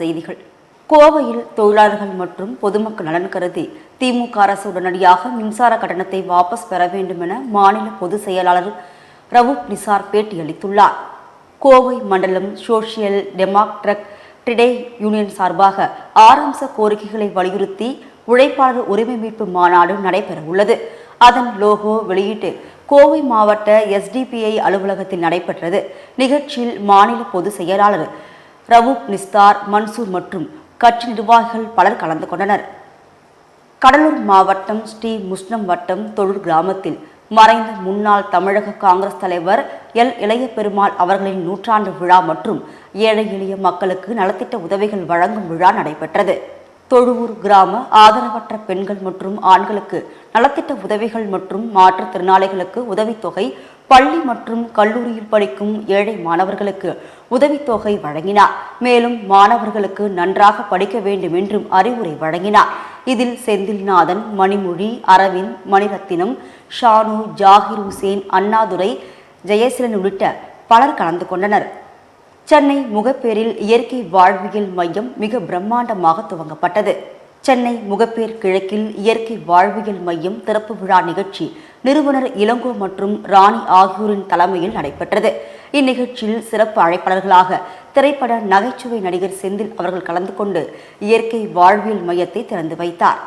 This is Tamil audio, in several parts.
செய்திகள். கோவையில் தொழிலாளர்கள் மற்றும் பொதுமக்கள் நலன் கருதி திமுக அரசு உடனடியாக மின்சார கட்டணத்தை வாபஸ் பெற வேண்டும் என மாநில பொதுச் செயலாளர் ரவூப் நிசார் பேட்டியளித்துள்ளார். கோவை மண்டலம் சோசியல் டெமோக்ரட் ட்ரிடே யூனியன் சார்பாக ஆறு கோரிக்கைகளை வலியுறுத்தி உழைப்பாளர் உரிமை மீட்பு மாநாடு நடைபெற உள்ளது அதன் லோகோ வெளியீட்டு கோவை மாவட்ட எஸ்டிபிஐ அலுவலகத்தில் நடைபெற்றது. நிகழ்ச்சியில் மாநில பொதுச் செயலாளர் ரவூப் நிஸ்தார் மன்சூர் மற்றும் கட்சி நிர்வாகிகள் பலர் கலந்து கொண்டனர். கடலூர் மாவட்டம் ஸ்ரீ முஸ்னம் வட்டம் தொழில் கிராமத்தில் மறைந்த முன்னாள் தமிழக காங்கிரஸ் தலைவர் எல். இளைய பெருமாள் அவர்களின் நூற்றாண்டு விழா மற்றும் ஏழை எளிய மக்களுக்கு நலத்திட்ட உதவிகள் வழங்கும் விழா நடைபெற்றது. தொழுவூர் கிராம ஆதரவற்ற பெண்கள் மற்றும் ஆண்களுக்கு நலத்திட்ட உதவிகள் மற்றும் மாற்றுத்திறனாளிகளுக்கு உதவித்தொகை பள்ளி மற்றும் கல்லூரியில் படிக்கும் ஏழை மாணவர்களுக்கு உதவித்தொகை வழங்கினார். மேலும் மாணவர்களுக்கு நன்றாக படிக்க வேண்டும் என்றும் அறிவுரை வழங்கினார். இதில் செந்தில்நாதன் மணிமொழி அரவிந்த் மணிரத்தினம் ஷானு ஜாகிர் ஹுசேன் அண்ணாதுரை ஜெயசீலன் உள்ளிட்ட பலர் கலந்து கொண்டனர். சென்னை முகப்பேரில் இயற்கை வாழ்வியல் மையம் மிக பிரம்மாண்டமாக துவங்கப்பட்டது. சென்னை முகப்பேர் கிழக்கில் இயற்கை வாழ்வியல் மையம் திறப்பு விழா நிகழ்ச்சி நிறுவனர் இளங்கோ மற்றும் ராணி ஆகியோரின் தலைமையில் நடைபெற்றது. இந்நிகழ்ச்சியில் சிறப்பு அழைப்பாளர்களாக திரைப்பட நகைச்சுவை நடிகர் செந்தில் அவர்கள் கலந்து கொண்டு இயற்கை வாழ்வியல் மையத்தை திறந்து வைத்தார்.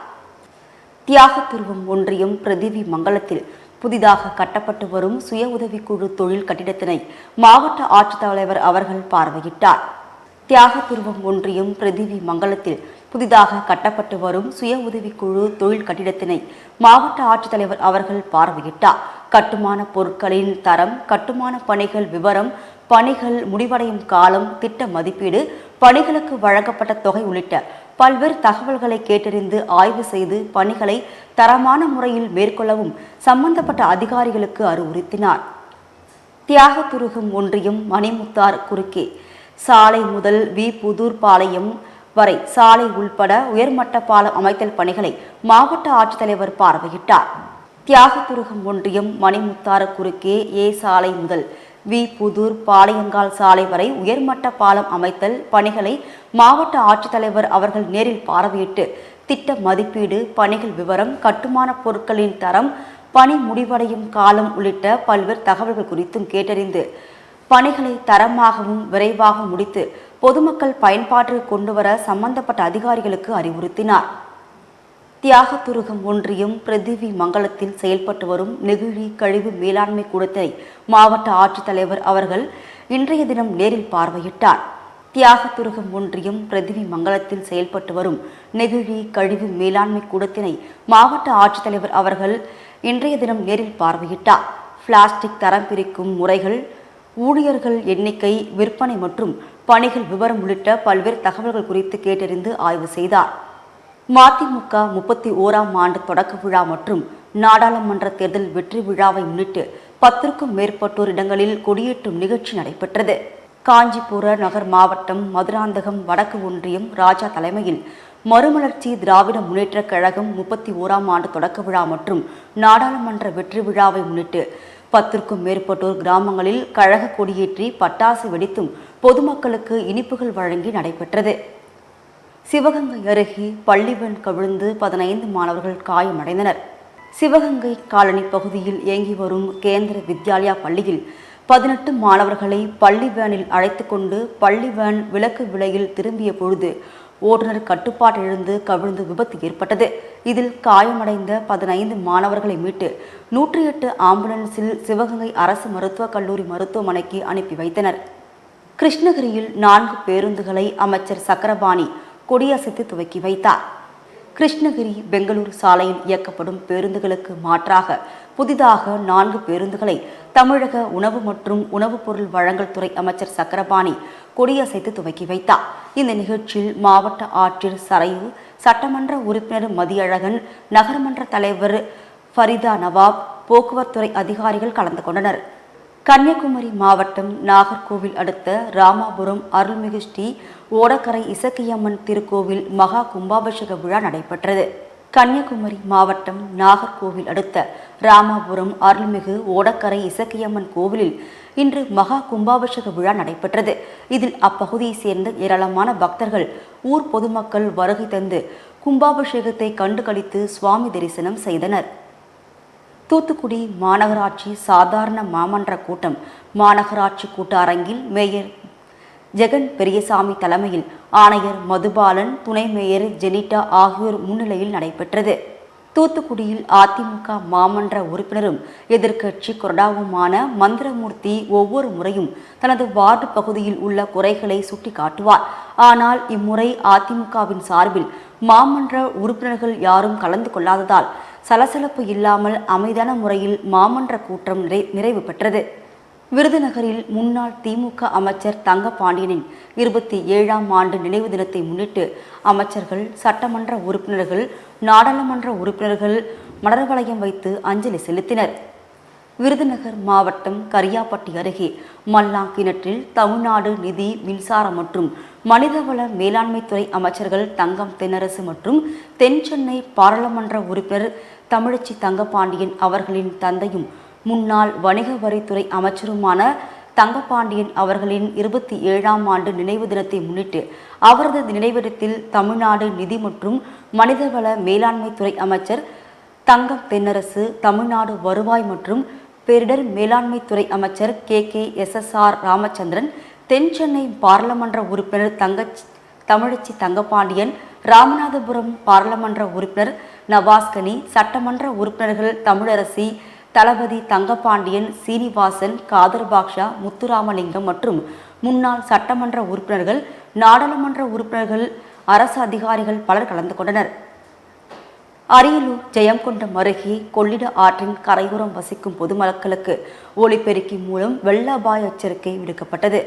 தியாகத்துருவம் ஒன்றியம் பிரதிவி மங்கலத்தில் புதிதாக கட்டப்பட்டு வரும் சுய உதவிக்குழு தொழில் கட்டிடத்தினை மாவட்ட ஆட்சித்தலைவர் அவர்கள் பார்வையிட்டார். தியாகத்துருவம் ஒன்றியம் பிரதிவி மங்கலத்தில் புதிதாக கட்டப்பட்டு வரும் சுய உதவிக்குழு தொழில் கட்டிடத்தினை மாவட்ட ஆட்சித்தலைவர் அவர்கள் பார்வையிட்டார். கட்டுமான பொருட்களின் தரம் கட்டுமான பணிகள் விவரம் பணிகள் முடிவடையும் காலம் திட்ட மதிப்பீடு பணிகளுக்கு வழங்கப்பட்ட தொகை உள்ளிட்ட பல்வேறு தகவல்களை கேட்டறிந்து ஆய்வு செய்து பணிகளை தரமான முறையில் மேற்கொள்ளவும் சம்பந்தப்பட்ட அதிகாரிகளுக்கு அறிவுறுத்தினார். தியாகதுருகம் ஒன்றியம் மணிமுத்தார் குறுக்கே. சாலை முதல் வி. புதூர் பாளையம் வரை சாலை உள்பட உயர்மட்ட பாலம் அமைத்தல் பணிகளை மாவட்ட ஆட்சித்தலைவர் பார்வையிட்டார். தியாகத்துருகம் ஒன்றியம் மணிமுத்தாறு குறுக்கே ஏ சாலை முதல் வி புதூர் பாளையங்கால் சாலை வரை உயர்மட்ட பாலம் அமைத்தல் பணிகளை மாவட்ட ஆட்சித்தலைவர் அவர்கள் நேரில் பார்வையிட்டு திட்ட மதிப்பீடு பணிகள் விவரம் கட்டுமான பொருட்களின் தரம் பணி முடிவடையும் காலம் உள்ளிட்ட பல்வேறு தகவல்கள் குறித்தும் கேட்டறிந்து பணிகளை தரமாகவும் விரைவாக முடித்து பொதுமக்கள் பயன்பாட்டிற்கு கொண்டுவர சம்பந்தப்பட்ட அதிகாரிகளுக்கு அறிவுறுத்தினார். தியாகத்துருகம் ஒன்றியம் பிரதிவி மங்கலத்தில் செயல்பட்டு வரும் நெகிழி கழிவு மேலாண்மை கூடத்தை மாவட்ட ஆட்சித்தலைவர் அவர்கள் இன்றைய தினம் நேரில் பார்வையிட்டார். தியாகத்துருகம் ஒன்றியம் பிரதிவி மங்கலத்தில் செயல்பட்டு வரும் நெகிழி கழிவு மேலாண்மை கூடத்தினை மாவட்ட ஆட்சித்தலைவர் அவர்கள் இன்றைய தினம் நேரில் பார்வையிட்டார். பிளாஸ்டிக் தரம் பிரிக்கும் முறைகள் ஊழியர்கள் எண்ணிக்கை விற்பனை மற்றும் பணிகள் விவரம் உள்ளிட்ட பல்வேறு தகவல்கள் குறித்து கேட்டறிந்து ஆய்வு செய்தார். மதிமுக முப்பத்தி ஓராம் ஆண்டு தொடக்க விழா மற்றும் நாடாளுமன்ற தேர்தல் வெற்றி விழாவை முன்னிட்டு பத்திற்கும் மேற்பட்டோர் இடங்களில் கொடியேற்றும் நிகழ்ச்சி நடைபெற்றது. காஞ்சிபுர நகர் மாவட்டம் மதுராந்தகம் வடக்கு ஒன்றியம் ராஜா தலைமையில் மறுமலர்ச்சி திராவிட முன்னேற்றக் கழகம் முப்பத்தி ஓராம் ஆண்டு தொடக்க விழா மற்றும் நாடாளுமன்ற வெற்றி விழாவை முன்னிட்டு பத்திற்கும் மேற்பட்டோர் கிராமங்களில் கழக கொடியேற்றி பட்டாசு வெடித்தும் பொதுமக்களுக்கு இனிப்புகள் வழங்கி நடைபெற்றது. சிவகங்கை அருகே பள்ளிவன் கவிழ்ந்து பதினைந்து மாணவர்கள் காயமடைந்தனர். சிவகங்கை காலனி பகுதியில் இயங்கி வரும் கேந்திர வித்யாலயா பள்ளியில் பதினெட்டு மாணவர்களை பள்ளி வேனில் அழைத்து கொண்டு பள்ளி வேன் விளக்கு விலையில் திரும்பிய பொழுது ஓட்டுநர் கட்டுப்பாட்டிலிருந்து கவிழ்ந்து விபத்து ஏற்பட்டது. இதில் காயமடைந்த பதினைந்து மாணவர்களை மீட்டு நூற்றி எட்டு ஆம்புலன்ஸில் சிவகங்கை அரசு மருத்துவக் கல்லூரி மருத்துவமனைக்கு அனுப்பி வைத்தனர். கிருஷ்ணகிரியில் நான்கு பேருந்துகளை அமைச்சர் சக்கரபாணி கொடியசைத்து துவக்கி வைத்தார். கிருஷ்ணகிரி பெங்களூர் சாலையில் இயக்கப்படும் பேருந்துகளுக்கு மாற்றாக புதிதாக நான்கு பேருந்துகளை தமிழக உணவு மற்றும் உணவுப் பொருள் வழங்கல் துறை அமைச்சர் சக்கரபாணி கொடியசைத்து துவக்கி வைத்தார். இந்த நிகழ்ச்சியில் மாவட்ட ஆட்சியர் சரையு சட்டமன்ற உறுப்பினர் மதியழகன் நகர்மன்ற தலைவர் ஃபரிதா நவாப் போக்குவரத்துறை அதிகாரிகள் கலந்து கொண்டனர். கன்னியாகுமரி மாவட்டம் நாகர்கோவில் அடுத்த ராமாபுரம் அருள்மிகு ஸ்ரீ ஓடக்கரை இசக்கியம்மன் திருக்கோவில் மகா கும்பாபிஷேக விழா நடைபெற்றது. கன்னியாகுமரி மாவட்டம் நாகர்கோவில் அடுத்த ராமாபுரம் அருள்மிகு ஓடக்கரை இசக்கியம்மன் கோவிலில் இன்று மகா கும்பாபிஷேக விழா நடைபெற்றது. இதில் அப்பகுதியைச் சேர்ந்த ஏராளமான பக்தர்கள் ஊர் பொதுமக்கள் வருகை தந்து கும்பாபிஷேகத்தை கண்டுகளித்து சுவாமி தரிசனம் செய்தனர். தூத்துக்குடி மாநகராட்சி சாதாரண மாமன்ற கூட்டம் மாநகராட்சி கூட்ட அரங்கில் மேயர் ஜெகன் பெரியசாமி தலைமையில் ஆணையர் மதுபாலன் துணை மேயர் ஜெனிட்டா ஆகியோர் முன்னிலையில் நடைபெற்றது. தூத்துக்குடியில் அதிமுக மாமன்ற உறுப்பினரும் எதிர்க்கட்சி கொறடாவுமான மந்திரமூர்த்தி ஒவ்வொரு முறையும் தனது வார்டு பகுதியில் உள்ள குறைகளை சுட்டிக்காட்டுவார். ஆனால் இம்முறை அதிமுகவின் சார்பில் மாமன்ற உறுப்பினர்கள் யாரும் கலந்து கொள்ளாததால் சலசலப்பு இல்லாமல் அமைதியான முறையில் மாமன்ற கூட்டம் நிறை நிறைவு பெற்றது. விருதுநகரில் முன்னாள் திமுக அமைச்சர் தங்கபாண்டியனின் இருபத்தி ஏழாம் ஆண்டு நினைவு தினத்தை முன்னிட்டு அமைச்சர்கள் சட்டமன்ற உறுப்பினர்கள் நாடாளுமன்ற உறுப்பினர்கள் மலர் வளையம் வைத்து அஞ்சலி செலுத்தினர். விருதுநகர் மாவட்டம் கரியாப்பட்டி அருகே மல்லாங்கிணற்றில் தமிழ்நாடு நிதி மின்சாரம் மற்றும் மனிதவள மேலாண்மைத்துறை அமைச்சர்கள் தங்கம் தென்னரசு மற்றும் தென் சென்னை பாராளுமன்ற உறுப்பினர் தமிழச்சி தங்கபாண்டியன் அவர்களின் தந்தையும் முன்னாள் வணிக வரித்துறை அமைச்சருமான தங்கபாண்டியன் அவர்களின் இருபத்தி ஏழாம் ஆண்டு நினைவு தினத்தை முன்னிட்டு அவரது நினைவிடத்தில் தமிழ்நாடு நிதி மற்றும் மனிதவள மேலாண்மைத்துறை அமைச்சர் தங்கம் தென்னரசு தமிழ்நாடு வருவாய் மற்றும் பேரிடர் மேலாண்மைத்துறை அமைச்சர் K. K. S. S. R. Ramachandran தென் சென்னை பாராளுமன்ற உறுப்பினர் தங்க தமிழச்சி தங்கபாண்டியன் ராமநாதபுரம் பாராளுமன்ற உறுப்பினர் நவாஸ்கனி சட்டமன்ற உறுப்பினர்கள் தமிழரசி தளபதி தங்கபாண்டியன் சீனிவாசன் காதர் பாக்ஷா முத்துராமலிங்கம் மற்றும் முன்னாள் சட்டமன்ற உறுப்பினர்கள் நாடாளுமன்ற உறுப்பினர்கள் அரசு அதிகாரிகள் பலர் கலந்து கொண்டனர். அரியலூர் ஜெயங்கொண்டம் அருகே கொள்ளிட ஆற்றின் கரையோரம் வசிக்கும் பொதுமக்களுக்கு ஒளிபெருக்கி மூலம் வெள்ள அபாய எச்சரிக்கை விடுக்கப்பட்டது.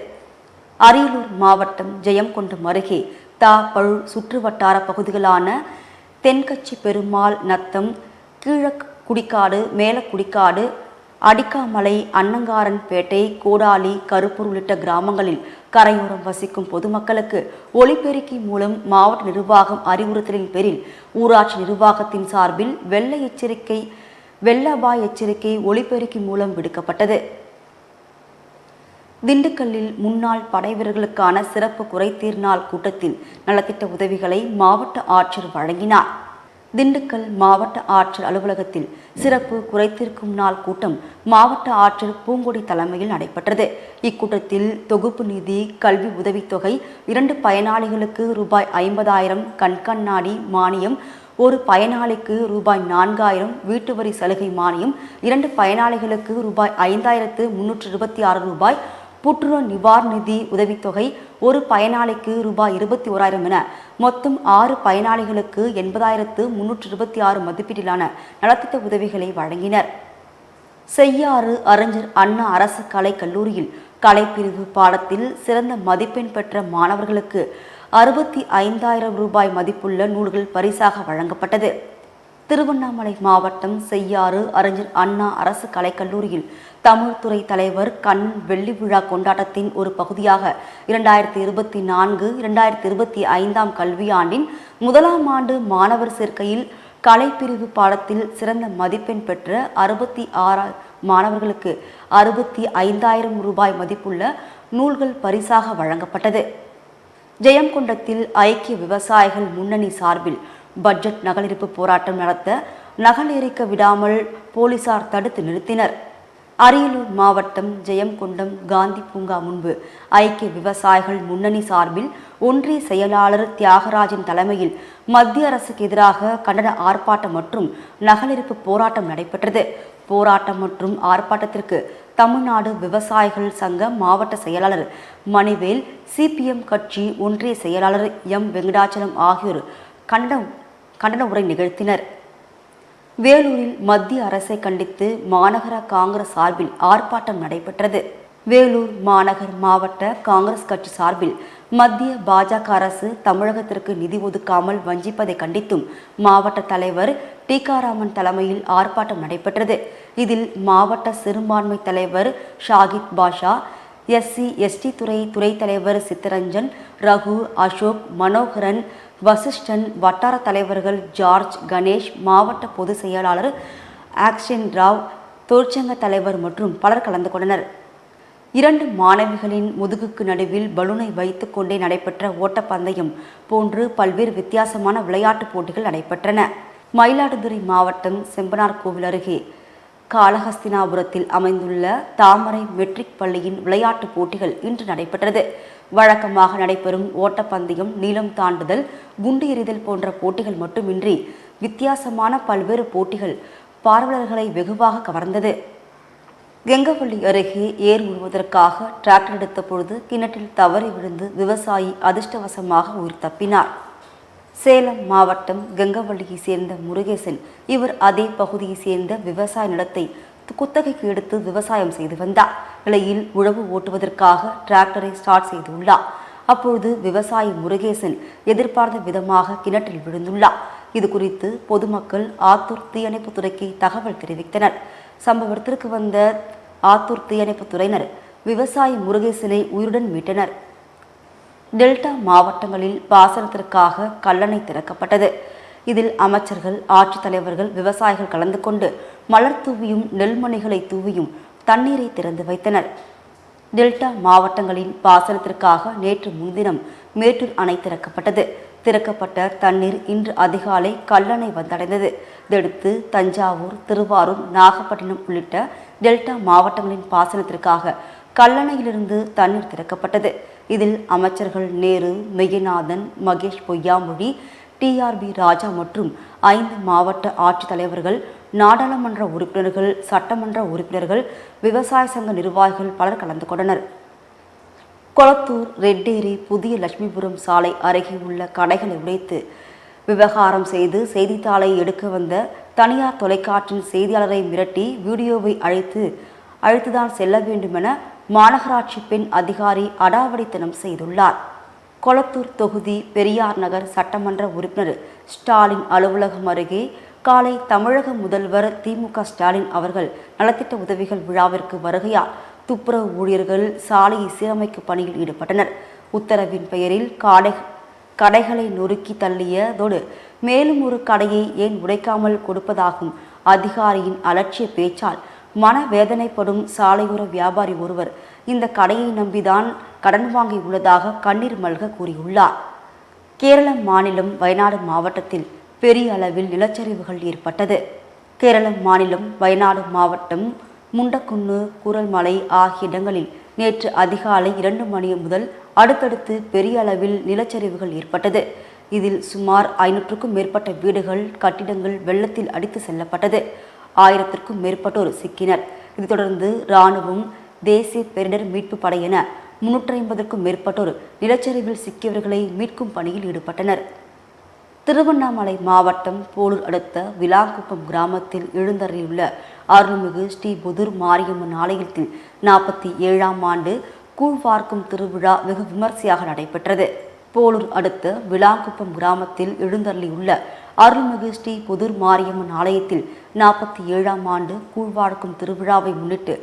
அரியலூர் மாவட்டம் ஜெயங்கொண்டம் அருகே தா பழு சுற்றுவட்டார பகுதிகளான தென்கட்சி பெருமாள் நத்தம் கீழக் குடிக்காடு மேல குடிக்காடு அடிக்காமலை அன்னங்காரன்பேட்டை கோடாலி கருப்பூர் உள்ளிட்ட கிராமங்களில் கரையோரம் வசிக்கும் பொதுமக்களுக்கு ஒளிபெருக்கி மூலம் மாவட்ட நிர்வாகம் அறிவுறுத்தலின் பேரில் ஊராட்சி நிர்வாகத்தின் சார்பில் வெள்ள எச்சரிக்கை வெள்ள அபாய எச்சரிக்கை ஒளிபெருக்கி மூலம் விடுக்கப்பட்டது. திண்டுக்கல்லில் முன்னாள் படைவீரர்களுக்கான சிறப்பு குறைதீர் நாள் கூட்டத்தில் நலத்திட்ட உதவிகளை மாவட்ட ஆட்சியர் வழங்கினார். திண்டுக்கல் மாவட்ட ஆட்சியர் அலுவலகத்தில் சிறப்பு குறைத்திருக்கும் நாள் கூட்டம் மாவட்ட ஆட்சியர் பூங்கொடி தலைமையில் நடைபெற்றது. இக்கூட்டத்தில் தொகுப்பு நிதி கல்வி உதவித்தொகை இரண்டு பயனாளிகளுக்கு ரூபாய் ஐம்பதாயிரம் கண்கண்ணாடி மானியம் ஒரு பயனாளிக்கு ரூபாய் நான்காயிரம் வீட்டு வரி சலுகை மானியம் இரண்டு பயனாளிகளுக்கு ரூபாய் ஐந்தாயிரத்து முன்னூற்று இருபத்தி ஆறு ரூபாய் புற்றுநோய் நிவாரண நிதி உதவித்தொகை ஒரு பயனாளிக்கு ரூபாய் இருபத்தி ஓராயிரம் என மொத்தம் ஆறு பயனாளிகளுக்கு எண்பதாயிரத்து முன்னூற்று இருபத்தி ஆறு மதிப்பீட்டிலான நலத்திட்ட உதவிகளை வழங்கினர். செய்யாறு அறிஞர் அண்ணா அரசு கலை கல்லூரியில் கலைப்பிரிவு பாடத்தில் சிறந்த மதிப்பெண் பெற்ற மாணவர்களுக்கு அறுபத்தி ஐந்தாயிரம் ரூபாய் மதிப்புள்ள நூல்கள் பரிசாக வழங்கப்பட்டது. திருவண்ணாமலை மாவட்டம் செய்யாறு அறிஞர் அண்ணா அரசு கலைக்கல்லூரியில் தமிழ்துறை தலைவர் கண் வெள்ளி விழா கொண்டாட்டத்தின் ஒரு பகுதியாக இரண்டாயிரத்தி இருபத்தி நான்கு இரண்டாயிரத்தி இருபத்தி ஐந்தாம் கல்வியாண்டின் முதலாம் ஆண்டு மாணவர் சேர்க்கையில் கலைப்பிரிவு பாடத்தில் சிறந்த மதிப்பெண் பெற்ற அறுபத்தி ஆறா மாணவர்களுக்கு அறுபத்தி ஐந்தாயிரம் ரூபாய் மதிப்புள்ள நூல்கள் பரிசாக வழங்கப்பட்டது. ஜெயங்கொண்டத்தில் ஐக்கிய விவசாயிகள் முன்னணி சார்பில் பட்ஜெட் நகலெரிப்பு போராட்டம் நடத்த நகல் எரிக்க விடாமல் போலீசார் தடுத்து நிறுத்தினர். அரியலூர் மாவட்டம் ஜெயங்கொண்டம் காந்தி பூங்கா முன்பு ஐக்கிய விவசாயிகள் முன்னணி சார்பில் ஒன்றிய செயலாளர் தியாகராஜன் தலைமையில் மத்திய அரசுக்கு எதிராக கண்டன ஆர்ப்பாட்டம் மற்றும் நகலெரிப்பு போராட்டம் நடைபெற்றது. போராட்டம் மற்றும் ஆர்ப்பாட்டத்திற்கு தமிழ்நாடு விவசாயிகள் சங்க மாவட்ட செயலாளர் மணிவேல் சிபிஎம் கட்சி ஒன்றிய செயலாளர் எம் வெங்கடாச்சலம் ஆகியோர் கண்டனம் கண்டன உரை நிகழ்த்தினர். வேலூரில் மத்திய அரசை கண்டித்து மாநகர காங்கிரஸ் சார்பில் ஆர்ப்பாட்டம் நடைபெற்றது. வேலூர் மாநகர் மாவட்ட காங்கிரஸ் கட்சி சார்பில் மத்திய பாஜக அரசு தமிழகத்திற்கு நிதி ஒதுக்காமல் வஞ்சிப்பதை கண்டித்தும் மாவட்ட தலைவர் டீகாராமன் தலைமையில் ஆர்ப்பாட்டம் நடைபெற்றது. இதில் மாவட்ட சிறுபான்மை தலைவர் ஷாகித் பாஷா எஸ்சி எஸ்டி துறை துறை தலைவர் சித்தரஞ்சன் ரகு அசோக் மனோகரன் வசிஷ்டன் வட்டார தலைவர்கள் ஜார்ஜ் கணேஷ் மாவட்ட பொதுச் செயலாளர் ஆக்ஷன் ராவ் தொழிற்சங்க தலைவர் மற்றும் பலர் கலந்து கொண்டனர். இரண்டு மாணவிகளின் முதுகுக்கு நடுவில் பலூனை வைத்துக்கொண்டே நடைபெற்ற ஓட்டப்பந்தயம் போன்று பல்வேறு வித்தியாசமான விளையாட்டுப் போட்டிகள் நடைபெற்றன. மயிலாடுதுறை மாவட்டம் செம்பனார் கோவில் அருகே காளஹஸ்தினாபுரத்தில் அமைந்துள்ள தாமரை மெட்ரிக் பள்ளியின் விளையாட்டுப் போட்டிகள் இன்று நடைபெற்றது. வழக்கமாக நடைபெறும் ஓட்டப்பந்தயம் நீளம் தாண்டுதல் குண்டு எறிதல் போன்ற போட்டிகள் மட்டுமின்றி வித்தியாசமான பல்வேறு போட்டிகள் பார்வையாளர்களை வெகுவாக கவர்ந்தது. கெங்கவள்ளி அருகே ஏர் உழுவதற்காக டிராக்டர் எடுத்த பொழுது கிணற்றில் தவறி விழுந்து விவசாயி அதிர்ஷ்டவசமாக உயிர் தப்பினார். சேலம் மாவட்டம் கெங்கவள்ளியை சேர்ந்த முருகேசன் இவர் அதே பகுதியை சேர்ந்த விவசாய நிலத்தை குத்தகைக்கு எடுத்து விவசாயம் செய்து வந்தார் நிலையில் உழவு ஓட்டுவதற்காக டிராக்டரை ஸ்டார்ட் செய்துள்ளார் அப்பொழுது விவசாயி முருகேசன் எதிர்பார்த்த விதமாக கிணற்றில் விழுந்துள்ளார் இது குறித்து பொதுமக்கள் ஆத்தூர் தீயணைப்புத்துறைக்கு தகவல் தெரிவித்தனர். சம்பவத்திற்கு வந்த ஆத்தூர் தீயணைப்புத்துறையினர் விவசாயி முருகேசனை உயிருடன் மீட்டனர். டெல்டா மாவட்டங்களில் பாசனத்திற்காக கல்லணை திறக்கப்பட்டது. இதில் அமைச்சர்கள் ஆட்சித்தலைவர்கள் விவசாயிகள் கலந்து கொண்டு மலர் தூவியும் நெல்மணிகளை தூவியும் தண்ணீரை திறந்து வைத்தனர். டெல்டா மாவட்டங்களின் பாசனத்திற்காக நேற்று முன்தினம் மேட்டூர் அணை திறக்கப்பட்டது. திறக்கப்பட்ட தண்ணீர் இன்று அதிகாலை கல்லணை வந்தடைந்தது. இதையடுத்து தஞ்சாவூர் திருவாரூர் நாகப்பட்டினம் உள்ளிட்ட டெல்டா மாவட்டங்களின் பாசனத்திற்காக கல்லணையிலிருந்து தண்ணீர் திறக்கப்பட்டது. இதில் அமைச்சர்கள் நேரு மெய்யநாதன் மகேஷ் பொய்யாமொழி டிஆர்பி ராஜா மற்றும் ஐந்து மாவட்ட ஆட்சித்தலைவர்கள் நாடாளுமன்ற உறுப்பினர்கள் சட்டமன்ற உறுப்பினர்கள் விவசாய சங்க நிர்வாகிகள் பலர் கலந்து கொண்டனர். கொளத்தூர் ரெட்டேரி புதிய லட்சுமிபுரம் சாலை அருகே உள்ள கடைகளை உடைத்து விவகாரம் செய்து செய்தித்தாளை எடுக்க வந்த தனியார் தொலைக்காட்சியின் செய்தியாளரை மிரட்டி வீடியோவை அழைத்து அழைத்துதான் செல்ல வேண்டுமென மாநகராட்சி பெண் அதிகாரி அடாவடித்தனம் செய்துள்ளார். கொளத்தூர் தொகுதி பெரியார் நகர் சட்டமன்ற உறுப்பினர் ஸ்டாலின் அலுவலகம் அருகே காலை தமிழக முதல்வர் திமுக ஸ்டாலின் அவர்கள் நலத்திட்ட உதவிகள் விழாவிற்கு வருகையால் துப்புரவு ஊழியர்கள் சாலையை சீரமைக்கும் பணியில் ஈடுபட்டனர். உத்தரவின் பெயரில் காடை கடைகளை நொறுக்கி தள்ளியதோடு மேலும் ஒரு கடையை ஏன் உடைக்காமல் கொடுப்பதாகும் அதிகாரியின் அலட்சிய பேச்சால் மனவேதனைப்படும் சாலையோர வியாபாரி ஒருவர் இந்த கடையை நம்பிதான் கடன் வாங்கி உள்ளதாக கண்ணீர் மல்க கூறியுள்ளார். கேரள மாநிலம் வயநாடு மாவட்டத்தில் பெரிய அளவில் நிலச்சரிவுகள் ஏற்பட்டது. கேரள மாநிலம் வயநாடு மாவட்டம் முண்டக்குன்னு குரல்மலை ஆகிய இடங்களில் நேற்று அதிகாலை இரண்டு மணி முதல் அடுத்தடுத்து பெரிய அளவில் நிலச்சரிவுகள் ஏற்பட்டது. இதில் சுமார் ஐநூற்றுக்கும் மேற்பட்ட வீடுகள் கட்டிடங்கள் வெள்ளத்தில் அடித்து செல்லப்பட்டது. ஆயிரத்திற்கும் மேற்பட்டோர் சிக்கினர். இதைத் தொடர்ந்து இராணுவம் தேசிய பேரிடர் மீட்பு படை என முன்னூற்றி ஐம்பதுக்கும் மேற்பட்டோர் நிலச்சரிவில் சிக்கியவர்களை மீட்கும் பணியில் ஈடுபட்டனர். திருவண்ணாமலை மாவட்டம் போலூர் அடுத்த விலாங்குப்பம் கிராமத்தில் எழுந்தருளியுள்ள அருள்மிகு ஸ்ரீ புதுர் மாரியம்மன் ஆலயத்தில் நாற்பத்தி ஏழாம் ஆண்டு கூழ்வார்க்கும் திருவிழா வெகு விமர்சையாக நடைபெற்றது. போலூர் அடுத்த விலாங்குப்பம் கிராமத்தில் எழுந்தருளியுள்ள அருள்மிகு ஸ்ரீ புதூர் மாரியம்மன் ஆலயத்தில் நாற்பத்தி ஏழாம் ஆண்டு கூழ்வார்க்கும் திருவிழாவை முன்னிட்டு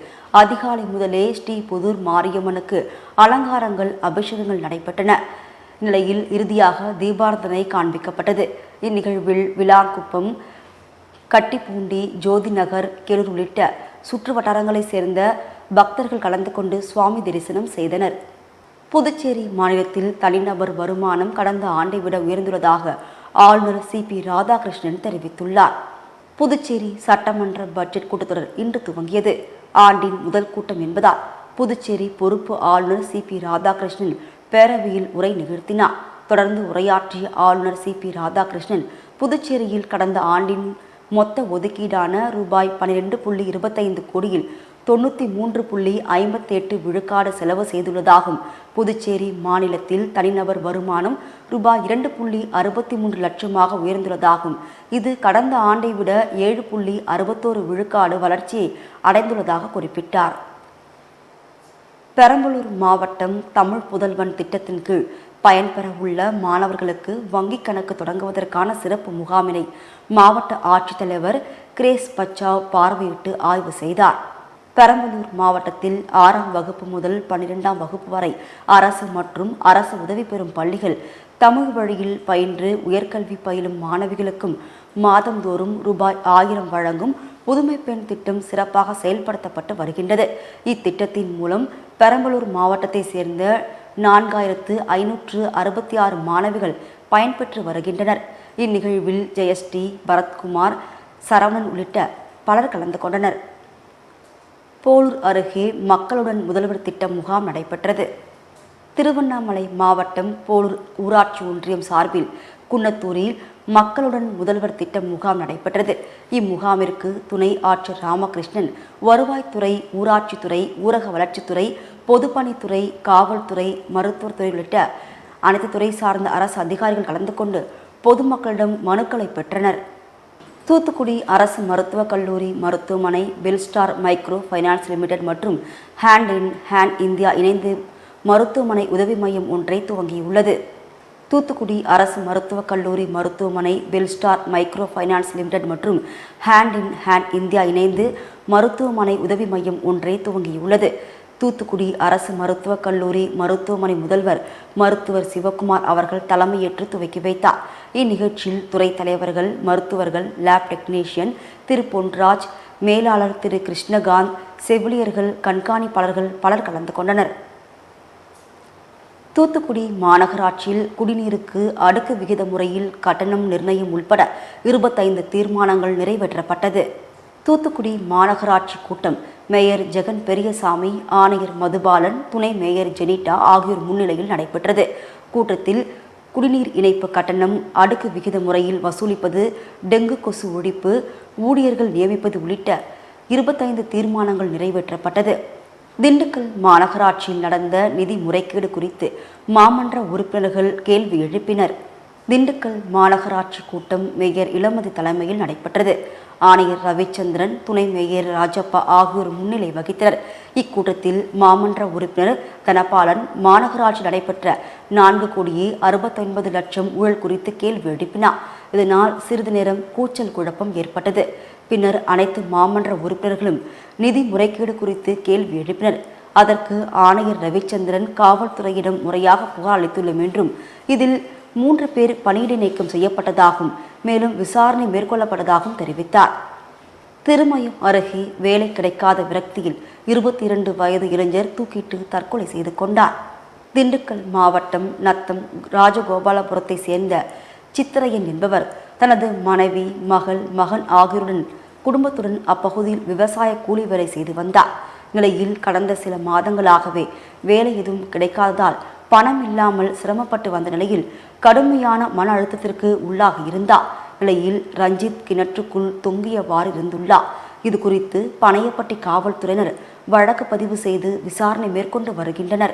அதிகாலை முதலே ஸ்ரீ புதூர் மாரியம்மனுக்கு அலங்காரங்கள் அபிஷேகங்கள் நடைபெற்றன. நிலையில் இறுதியாக தீபார்த்தனை காண்பிக்கப்பட்டது. இந்நிகழ்வில் விழாக்குப்பம் கட்டிப்பூண்டி ஜோதி நகர் உள்ளிட்ட சுற்று வட்டாரங்களைச் சேர்ந்த பக்தர்கள் கலந்து கொண்டு சுவாமி தரிசனம் செய்தனர். புதுச்சேரி மாநிலத்தில் தனிநபர் வருமானம் கடந்த ஆண்டை விட உயர்ந்துள்ளதாக ஆளுநர் சி. பி. ராதாகிருஷ்ணன் தெரிவித்துள்ளார். புதுச்சேரி சட்டமன்ற பட்ஜெட் கூட்டத்தொடர் இன்று துவங்கியது. ஆண்டின் முதல் கூட்டம் என்பதால் புதுச்சேரி பொறுப்பு ஆளுநர் சி. பி. ராதாகிருஷ்ணன் பேரவையில் உரை நிகழ்த்தினார். தொடர்ந்து உரையாற்றிய ஆளுநர் சி. பி. ராதாகிருஷ்ணன் புதுச்சேரியில் கடந்த ஆண்டின் மொத்த ஒதுக்கீடான ரூபாய் பன்னிரெண்டு புள்ளி இருபத்தைந்து கோடியில் தொண்ணூற்றி மூன்று புள்ளி ஐம்பத்தி எட்டு விழுக்காடு செலவு செய்துள்ளதாகும் புதுச்சேரி மாநிலத்தில் தனிநபர் வருமானம் ரூபாய் இரண்டு புள்ளி அறுபத்தி மூன்று லட்சமாக உயர்ந்துள்ளதாகும். இது கடந்த ஆண்டை விட ஏழு புள்ளி அறுபத்தோரு விழுக்காடு வளர்ச்சியை அடைந்துள்ளதாக குறிப்பிட்டார். பெரம்பலூர் மாவட்டம் தமிழ் புதல்வன் திட்டத்தின் கீழ் பயன்பெற உள்ள மாணவர்களுக்கு வங்கிக் கணக்கு தொடங்குவதற்கான சிறப்பு முகாமினை மாவட்ட ஆட்சித்தலைவர் கிரேஸ் பச்சாவ் பார்வையிட்டு ஆய்வு செய்தார். பெரம்பலூர் மாவட்டத்தில் ஆறாம் வகுப்பு முதல் பன்னிரெண்டாம் வகுப்பு வரை அரசு மற்றும் அரசு உதவி பெறும் பள்ளிகள் தமிழ் வழியில் பயின்று உயர்கல்வி பயிலும் மாணவிகளுக்கும் மாதந்தோறும் ரூபாய் ஆயிரம் வழங்கும் புதுமை பெண் திட்டம் சிறப்பாக செயல்படுத்தப்பட்டு வருகின்றது. இத்திட்டத்தின் மூலம் பெரம்பலூர் மாவட்டத்தை சேர்ந்த நான்காயிரத்து ஐநூற்று அறுபத்தி ஆறு மாணவிகள் பயன்பெற்று வருகின்றனர். இந்நிகழ்வில் ஜெயஸ்ரீ பரத்குமார் சரவணன் உள்ளிட்ட பலர் கலந்து கொண்டனர். போலூர் அருகே மக்களுடன் முதல்வர் திட்டம் முகாம் நடைபெற்றது. திருவண்ணாமலை மாவட்டம் போலூர் ஊராட்சி ஒன்றியம் சார்பில் குன்னத்தூரில் மக்களுடன் முதல்வர் திட்டம் முகாம் நடைபெற்றது. இம்முகாமிற்கு துணை ஆட்சியர் ராமகிருஷ்ணன் வருவாய்த்துறை ஊராட்சித்துறை ஊரக வளர்ச்சித்துறை பொதுப்பணித்துறை காவல்துறை மருத்துவத்துறை உள்ளிட்ட அனைத்து துறை சார்ந்த அரசு அதிகாரிகள் கலந்து கொண்டு பொதுமக்களிடம் மனுக்களை பெற்றனர். தூத்துக்குடி அரசு மருத்துவக் கல்லூரி மருத்துவமனை பெல்ஸ்டார் மைக்ரோ ஃபைனான்ஸ் லிமிடெட் மற்றும் ஹேண்ட் இன் ஹேண்ட் இந்தியா இணைந்து மருத்துவமனை உதவி மையம் ஒன்றை துவங்கியுள்ளது. தூத்துக்குடி அரசு மருத்துவக் கல்லூரி மருத்துவமனை பெல்ஸ்டார் மைக்ரோ ஃபைனான்ஸ் லிமிடெட் மற்றும் ஹேண்ட் இன் ஹேண்ட் இந்தியா இணைந்து மருத்துவமனை உதவி மையம் ஒன்றை துவங்கியுள்ளது. தூத்துக்குடி அரசு மருத்துவக் கல்லூரி மருத்துவமனை முதல்வர் மருத்துவர் சிவகுமார் அவர்கள் தலைமையேற்று துவக்கி வைத்தார். இந்நிகழ்ச்சியில் துறை தலைவர்கள் மருத்துவர்கள் லேப் டெக்னீஷியன் திரு பொன்ராஜ் மேலாளர் திரு கிருஷ்ணகாந்த் செவிலியர்கள் கண்காணிப்பாளர்கள் பலர் கலந்து கொண்டனர். தூத்துக்குடி மாநகராட்சியில் குடிநீருக்கு அடுக்கு விகித முறையில் கட்டணம் நிர்ணயம் உள்பட இருபத்தைந்து தீர்மானங்கள் நிறைவேற்றப்பட்டது. தூத்துக்குடி மாநகராட்சி கூட்டம் மேயர் ஜெகன் பெரியசாமி ஆணையர் மதுபாலன் துணை மேயர் ஜெனிட்டா ஆகியோர் முன்னிலையில் நடைபெற்றது. கூட்டத்தில் குடிநீர் இணைப்பு கட்டணம் அடுக்கு விகித முறையில் வசூலிப்பது டெங்கு கொசு ஒழிப்பு ஊழியர்கள் நியமிப்பது உள்ளிட்ட இருபத்தைந்து தீர்மானங்கள் நிறைவேற்றப்பட்டது. திண்டுக்கல் மாநகராட்சியில் நடந்த நிதி முறைகேடு குறித்து மாமன்ற உறுப்பினர்கள் கேள்வி எழுப்பினர். திண்டுக்கல் மாநகராட்சி கூட்டம் மேயர் இளமதி தலைமையில் நடைபெற்றது. ஆணையர் ரவிச்சந்திரன் துணை மேயர் ராஜப்பா ஆகியோர் முன்னிலை வகித்தனர். இக்கூட்டத்தில் மாமன்ற உறுப்பினர் தனபாலன் மாநகராட்சி நடைபெற்ற நான்கு கோடியே அறுபத்தொன்பது லட்சம் ஊழல் குறித்து கேள்வி எழுப்பினார். இதனால் சிறிது நேரம் கூச்சல் குழப்பம் ஏற்பட்டது. பின்னர் அனைத்து மாமன்ற உறுப்பினர்களும் நிதி முறைகேடு குறித்து கேள்வி எழுப்பினர். அதற்கு ஆணையர் ரவிச்சந்திரன் காவல்துறையிடம் முறையாக புகார் அளித்துள்ளோம் என்றும் இதில் மூன்று பேர் பணியிடை நீக்கம் செய்யப்பட்டதாகவும் மேலும் விசாரணை மேற்கொள்ளப்பட்டதாகவும் தெரிவித்தார். திருமயம் அருகே வேலை கிடைக்காத விரக்தியில் இருபத்தி இரண்டு வயது இளைஞர் தூக்கிட்டு தற்கொலை செய்து கொண்டார். திண்டுக்கல் மாவட்டம் நத்தம் ராஜகோபாலபுரத்தை சேர்ந்த சித்திரையன் என்பவர் தனது மனைவி மகள் மகன் ஆகியோருடன் குடும்பத்துடன் அப்பகுதியில் விவசாய கூலி வேலை செய்து வந்தார். நிலையில் கடந்த சில மாதங்களாகவே வேலை எதுவும் கிடைக்காததால் பணம் இல்லாமல் சிரமப்பட்டு வந்த நிலையில் கடுமையான மன அழுத்தத்திற்கு உள்ளாகி இருந்தார் நிலையில் ரஞ்சித் கிணற்றுக்குள் தொங்கியவாறு இருந்துள்ளார் இது குறித்து பனையப்பட்டி காவல்துறையினர் வழக்கு பதிவு செய்து விசாரணை மேற்கொண்டு வருகின்றனர்.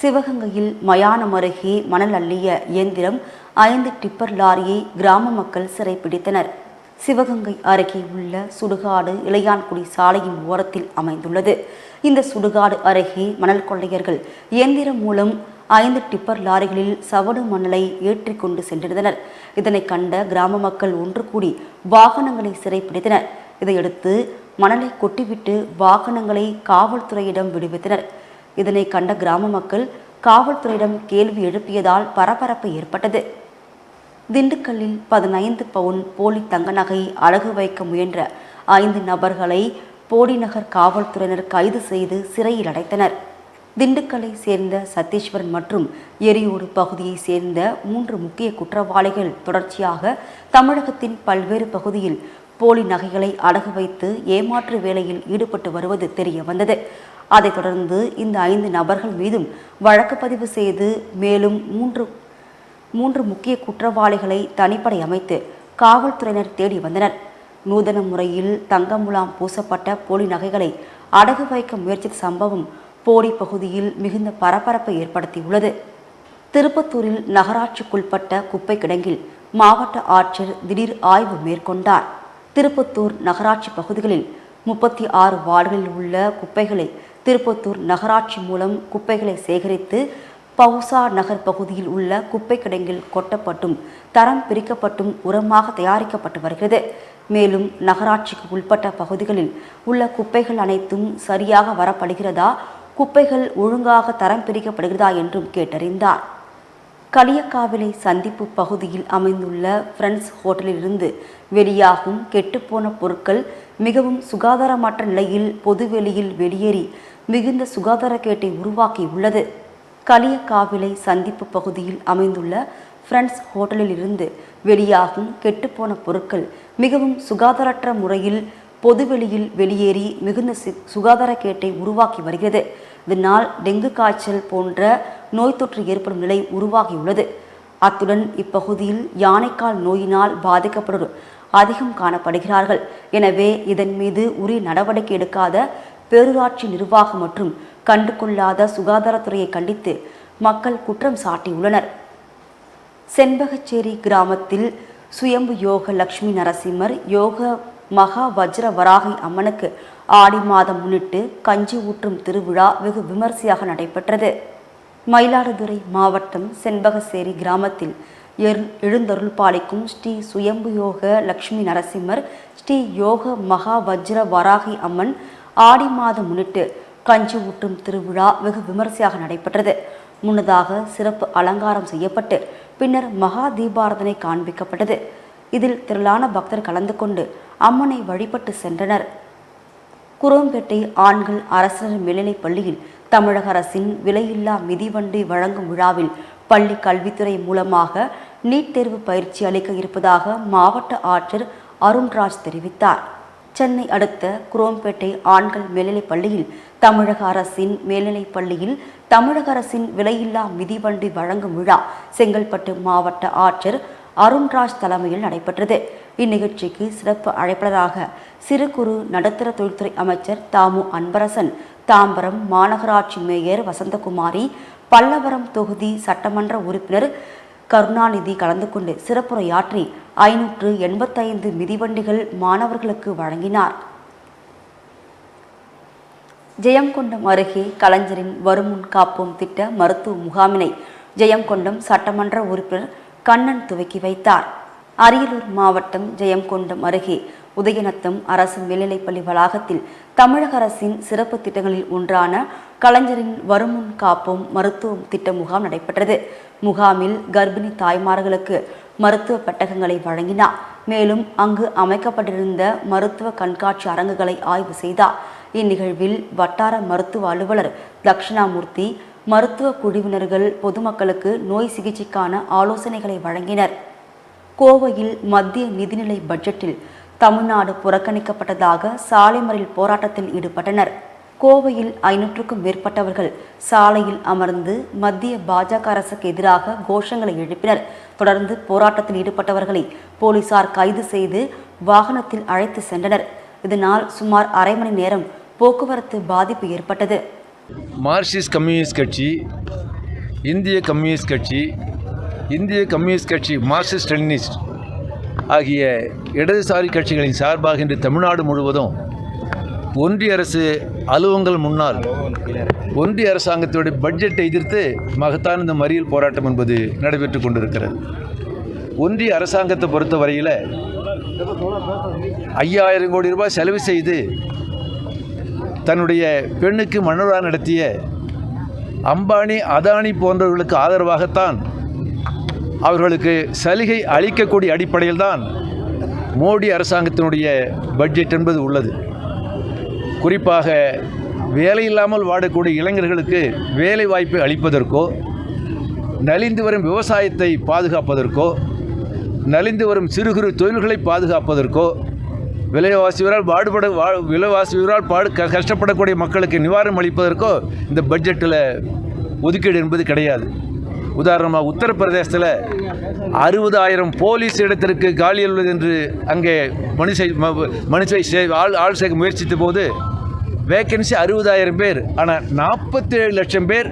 சிவகங்கையில் மயானம் அருகே மணல் அள்ளிய இயந்திரம் ஐந்து டிப்பர் லாரியை கிராம மக்கள் சிறைப்பிடித்தனர். சிவகங்கை அருகே உள்ள சுடுகாடு இளையான்குடி சாலையின் ஓரத்தில் அமைந்துள்ளது. இந்த சுடுகாடு அருகே மணல் கொள்ளையர்கள் இயந்திரம் மூலம் ஐந்து டிப்பர் லாரிகளில் சவடு மணலை ஏற்றி கொண்டு சென்றிருந்தனர். இதனை கண்ட கிராம மக்கள் ஒன்று கூடி வாகனங்களை சிறைப்பிடித்தனர். இதையடுத்து மணலை கொட்டிவிட்டு வாகனங்களை காவல்துறையிடம் விடுவித்தனர். இதனை கண்ட கிராம மக்கள் காவல்துறையிடம் கேள்வி எழுப்பியதால் பரபரப்பு ஏற்பட்டது. திண்டுக்கல்லில் பதினைந்து பவுன் போலி தங்க நகை அழகு வைக்க முயன்ற ஐந்து நபர்களை போடிநகர் காவல்துறையினர் கைது செய்து சிறையில் அடைத்தனர். திண்டுக்கலை சேர்ந்த சத்தீஸ்வரன் மற்றும் எரியோடு பகுதியை சேர்ந்த மூன்று முக்கிய குற்றவாளிகள் தொடர்ச்சியாக தமிழகத்தின் பல்வேறு பகுதியில் போலி நகைகளை அடகு வைத்து ஏமாற்று வேலையில் ஈடுபட்டு வருவது தெரிய வந்தது அதைத் தொடர்ந்து இந்த ஐந்து நபர்கள் மீதும் வழக்கு பதிவு செய்து மேலும் மூன்று மூன்று முக்கிய குற்றவாளிகளை தனிப்படை அமைத்து காவல்துறையினர் தேடி வந்தனர். நூதன முறையில் தங்கமுலாம் பூசப்பட்ட போலி நகைகளை அடகு வைக்க முயற்சித்த சம்பவம் போடி பகுதியில் மிகுந்த பரபரப்பை ஏற்படுத்தியுள்ளது. திருப்பத்தூரில் நகராட்சிக்குள்பட்ட குப்பை கிடங்கில் மாவட்ட ஆட்சியர் திடீர் ஆய்வு மேற்கொண்டார். திருப்பத்தூர் நகராட்சி பகுதிகளில் முப்பத்தி ஆறு வார்டுகளில் உள்ள குப்பைகளை திருப்பத்தூர் நகராட்சி மூலம் குப்பைகளை சேகரித்து பவுசா நகர் பகுதியில் உள்ள குப்பை கிடங்கில் கொட்டப்பட்டும் தரம் பிரிக்கப்பட்டும் உரமாக தயாரிக்கப்பட்டு வருகிறது. மேலும் நகராட்சிக்கு உட்பட்ட பகுதிகளில் உள்ள குப்பைகள் அனைத்தும் சரியாக வரப்படுகிறதா குப்பைகள் ஒழுங்காக தரம் பிரிக்கப்படுகிறதா என்றும் கேட்டறிந்தார். களியக்காவிலை சந்திப்பு பகுதியில் அமைந்துள்ள ஃப்ரெண்ட்ஸ் ஹோட்டலிலிருந்து வெளியாகும் கெட்டுப்போன பொருட்கள் மிகவும் சுகாதாரமற்ற நிலையில் பொதுவெளியில் வெளியேறி மிகுந்த சுகாதாரக்கேட்டை உருவாக்கியுள்ளது. களியக்காவிலை சந்திப்பு பகுதியில் அமைந்துள்ள ஃப்ரெண்ட்ஸ் ஹோட்டலில் இருந்து வெளியாகும் கெட்டுப்போன பொருட்கள் மிகவும் சுகாதாரற்ற முறையில் பொதுவெளியில் வெளியேறி மிகுந்த சுகாதார சுகாதாரக்கேட்டை உருவாக்கி வருகிறது. இதனால் டெங்கு காய்ச்சல் போன்ற நோய் தொற்று ஏற்படும் நிலை உருவாகியுள்ளது. அத்துடன் இப்பகுதியில் யானைக்கால் நோயினால் பாதிக்கப்படுவோர் அதிகம் காணப்படுகிறார்கள். எனவே இதன் மீது உரிய நடவடிக்கை எடுக்காத பேரூராட்சி நிர்வாகம் மற்றும் கண்டுகொள்ளாத சுகாதாரத்துறையை கண்டித்து மக்கள் குற்றம் சாட்டியுள்ளனர். செண்பகச்சேரி கிராமத்தில் சுயம்பு யோக லக்ஷ்மி நரசிம்மர் யோக மகா வஜ்ர வராகி அம்மனுக்கு ஆடி மாதம் முன்னிட்டு கஞ்சி ஊற்றும் திருவிழா வெகு விமர்சையாக நடைபெற்றது. மயிலாடுதுறை மாவட்டம் செண்பகசேரி கிராமத்தில் எர் எழுந்தருள் பாலிக்கும் ஸ்ரீ சுயம்பு யோக லக்ஷ்மி நரசிம்மர் ஸ்ரீ யோக மகா வஜ்ர வராகி அம்மன் ஆடி மாதம் முன்னிட்டு கஞ்சி ஊற்றும் திருவிழா வெகு விமர்சையாக நடைபெற்றது. முன்னதாக சிறப்பு அலங்காரம் செய்யப்பட்டு பின்னர் மகா தீபாரதனை காண்பிக்கப்பட்டது. இதில் திரளான பக்தர் கலந்து கொண்டு அம்மனை வழிபட்டு சென்றனர். குரோம்பேட்டை ஆண்கள் அரசினர் மேல்நிலைப் பள்ளியில் தமிழக அரசின் விலையில்லா மிதிவண்டி வழங்கும் விழாவில் பள்ளி கல்வித்துறை மூலமாக நீட் தேர்வு பயிற்சி அளிக்க இருப்பதாக மாவட்ட ஆட்சியர் அருண்ராஜ் தெரிவித்தார். சென்னை அடுத்த குரோம்பேட்டை ஆண்கள் மேல்நிலைப் பள்ளியில் தமிழக அரசின் மேல்நிலைப் பள்ளியில் தமிழக அரசின் விலையில்லா மிதிவண்டி வழங்கும் விழா செங்கல்பட்டு மாவட்ட ஆட்சியர் அருண்ராஜ் தலைமையில் நடைபெற்றது. இந்நிகழ்ச்சிக்கு சிறப்பு அழைப்பாளராக சிறு குறு நடுத்தர தொழில்துறை அமைச்சர் தாமு அன்பரசன் தாம்பரம் மாநகராட்சி மேயர் வசந்தகுமாரி பல்லவரம் தொகுதி சட்டமன்ற உறுப்பினர் கருணாநிதி கலந்து கொண்டு சிறப்புரையாற்றி ஐநூற்று எண்பத்தைந்து மிதிவண்டிகள் மாணவர்களுக்கு வழங்கினார். ஜெயங்கொண்டம் அருகே கலைஞரின் வருமுன் காப்போம் திட்ட மருத்துவ முகாமினை ஜெயங்கொண்டம் சட்டமன்ற உறுப்பினர் கண்ணன் துவக்கி வைத்தார். அரியலூர் மாவட்டம் ஜெயங்கொண்டம் அருகே உதயநத்தம் அரசு மேல்நிலைப்பள்ளி வளாகத்தில் தமிழக அரசின் சிறப்பு திட்டங்களில் ஒன்றான கலைஞரின் வருமுன் காப்போம் மருத்துவம் திட்ட முகாம் நடைபெற்றது. முகாமில் கர்ப்பிணி தாய்மார்களுக்கு மருத்துவ பெட்டகங்களை வழங்கினார். மேலும் அங்கு அமைக்கப்பட்டிருந்த மருத்துவ கண்காட்சி அரங்குகளை ஆய்வு செய்தார். இந்நிகழ்வில் வட்டார மருத்துவ அலுவலர் தட்சிணாமூர்த்தி மருத்துவ குழுவினர்கள் பொதுமக்களுக்கு நோய் சிகிச்சைக்கான ஆலோசனைகளை வழங்கினர். கோவையில் மத்திய நிதிநிலை பட்ஜெட்டில் தமிழ்நாடு புறக்கணிக்கப்பட்டதாக சாலை மறியல் போராட்டத்தில் ஈடுபட்டனர். கோவையில் ஐநூற்றுக்கும் மேற்பட்டவர்கள் சாலையில் அமர்ந்து மத்திய பாஜக அரசுக்கு எதிராக கோஷங்களை எழுப்பினர். தொடர்ந்து போராட்டத்தில் ஈடுபட்டவர்களை போலீசார் கைது செய்து வாகனத்தில் அழைத்து சென்றனர். இதனால் சுமார் அரை மணி நேரம் போக்குவரத்து பாதிப்பு ஏற்பட்டது. மார்க்சிஸ்ட் கம்யூனிஸ்ட் கட்சி இந்திய கம்யூனிஸ்ட் கட்சி இந்திய கம்யூனிஸ்ட் கட்சி மார்க்சிஸ்ட் லெனினிஸ்ட் ஆகிய இடதுசாரி கட்சிகளின் சார்பாக இன்று தமிழ்நாடு முழுவதும் ஒன்றிய அரசு அலுவலங்கள் முன்னால் ஒன்றிய அரசாங்கத்துடைய பட்ஜெட்டை எதிர்த்து மகத்தான இந்த மறியல் போராட்டம் என்பது நடைபெற்று கொண்டிருக்கிறது. ஒன்றிய அரசாங்கத்தை பொறுத்தவரையில் ஐயாயிரம் கோடி ரூபாய் செலவு செய்து தன்னுடைய பெண்ணுக்கு மன்னரா நடத்திய அம்பானி அதானி போன்றவர்களுக்கு ஆதரவாகத்தான் அவர்களுக்கு சலுகை அளிக்கக்கூடிய அடிப்படையில் தான் மோடி அரசாங்கத்தினுடைய பட்ஜெட் என்பது உள்ளது. குறிப்பாக வேலை இல்லாமல் வாடக்கூடிய இளைஞர்களுக்கு வேலை வாய்ப்பை அளிப்பதற்கோ நலிந்து வரும் விவசாயத்தை பாதுகாப்பதற்கோ நலிந்து வரும் சிறு குறு தொழில்களை பாதுகாப்பதற்கோ விலைவாசியவரால் பாடுபட வா விலைவாசியவரால் பாடு க கஷ்டப்படக்கூடிய மக்களுக்கு நிவாரணம் அளிப்பதற்கோ இந்த பட்ஜெட்டில் ஒதுக்கீடு என்பது கிடையாது. உதாரணமாக உத்தரப்பிரதேசத்தில் அறுபதாயிரம் போலீஸ் இடத்திற்கு காலி உள்ளது என்று அங்கே மனுஷை மனுஷை சே ஆள் ஆள் சேர்க்க முயற்சித்த போது வேக்கன்சி அறுபதாயிரம் பேர் ஆனால் நாற்பத்தேழு லட்சம் பேர்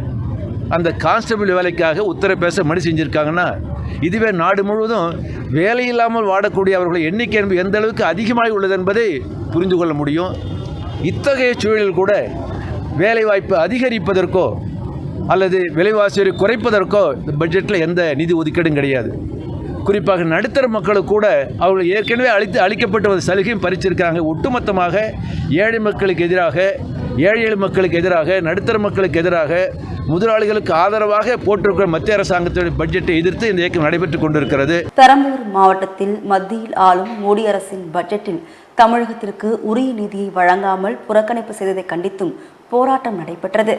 அந்த கான்ஸ்டபிள் வேலைக்காக உத்தரப்பிரதேச மனு செஞ்சுருக்காங்கன்னா இதுவே நாடு முழுவதும் வேலை இல்லாமல் வாடக்கூடிய அவர்களுடைய எண்ணிக்கை என்பது எந்த அளவுக்கு அதிகமாக உள்ளது என்பதை புரிந்து கொள்ள முடியும். இத்தகைய சூழலில் கூட வேலைவாய்ப்பு அதிகரிப்பதற்கோ அல்லது விலைவாசியை குறைப்பதற்கோ இந்த பட்ஜெட்டில் எந்த நிதி ஒதுக்கீடும் கிடையாது. குறிப்பாக நடுத்தர மக்களுக்கு கூட அவர்கள் ஏற்கனவே அளித்து அளிக்கப்பட்ட ஒரு சலுகையும் பறிச்சிருக்கிறாங்க. ஒட்டுமொத்தமாக ஏழை மக்களுக்கு எதிராக ஏழை எழு மக்களுக்கு எதிராக நடுத்தர மக்களுக்கு எதிராக முதலாளிகளுக்கு ஆதரவாக போட்டிருக்கிற மத்திய அரசாங்கத்துடைய பட்ஜெட்டை எதிர்த்து இந்த இயக்கம் நடைபெற்று கொண்டிருக்கிறது. பெரம்பலூர் மாவட்டத்தில் மத்தியில் ஆளும் மோடி அரசின் பட்ஜெட்டில் தமிழகத்திற்கு உரிய நிதியை வழங்காமல் புறக்கணிப்பு செய்ததை கண்டித்தும் போராட்டம் நடைபெற்றது.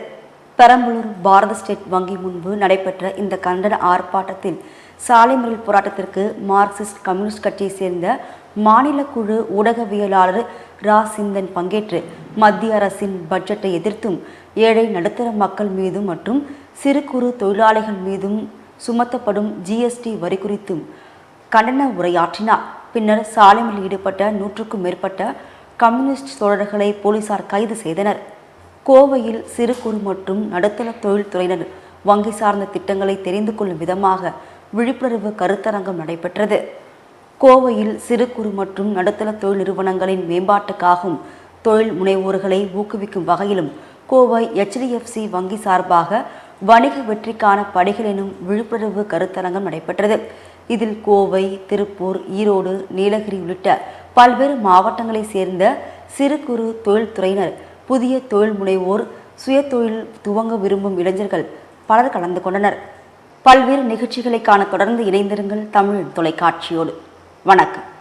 பெரம்பலூர் பாரத ஸ்டேட் வங்கி முன்பு நடைபெற்ற இந்த கண்டன ஆர்ப்பாட்டத்தில் சாலை மறியல் போராட்டத்திற்கு மார்க்சிஸ்ட் கம்யூனிஸ்ட் கட்சியை சேர்ந்த மாநில குழு ஊடகவியலாளர் ரா சிந்தன் பங்கேற்று மத்திய அரசின் பட்ஜெட்டை எதிர்த்தும் ஏழை நடுத்தர மக்கள் மீதும் மற்றும் சிறு குறு தொழிலாளிகள் மீதும் சுமத்தப்படும் ஜிஎஸ்டி வரி குறித்தும் கண்டன உரையாற்றினார். பின்னர் சாலையில் ஈடுபட்ட நூற்றுக்கும் மேற்பட்ட கம்யூனிஸ்ட் தோழர்களை போலீசார் கைது செய்தனர். கோவையில் சிறு குறு மற்றும் நடுத்தர தொழில்துறையினர் வங்கி சார்ந்த திட்டங்களை தெரிந்து கொள்ளும் விதமாக விழிப்புணர்வு கருத்தரங்கம் நடைபெற்றது. கோவையில் சிறு குறு மற்றும் நடுத்தர தொழில் நிறுவனங்களின் மேம்பாட்டுக்காகவும் தொழில் முனைவோர்களை ஊக்குவிக்கும் வகையிலும் கோவை ஹெச்டிஎஃப்சி வங்கி சார்பாக வணிக வெற்றிக்கான படிகள் எனும் விழிப்புணர்வு கருத்தரங்கம் நடைபெற்றது. இதில் கோவை திருப்பூர் ஈரோடு நீலகிரி உள்ளிட்ட பல்வேறு மாவட்டங்களைச் சேர்ந்த சிறு குறு தொழில்துறையினர் புதிய தொழில் முனைவோர் சுயதொழில் துவங்க விரும்பும் இளைஞர்கள் பலர் கலந்து கொண்டனர். பல்வேறு நிகழ்ச்சிகளை காண தொடர்ந்து இணைந்திருங்கள் தமிழ் தொலைக்காட்சியோடு. வணக்கம்.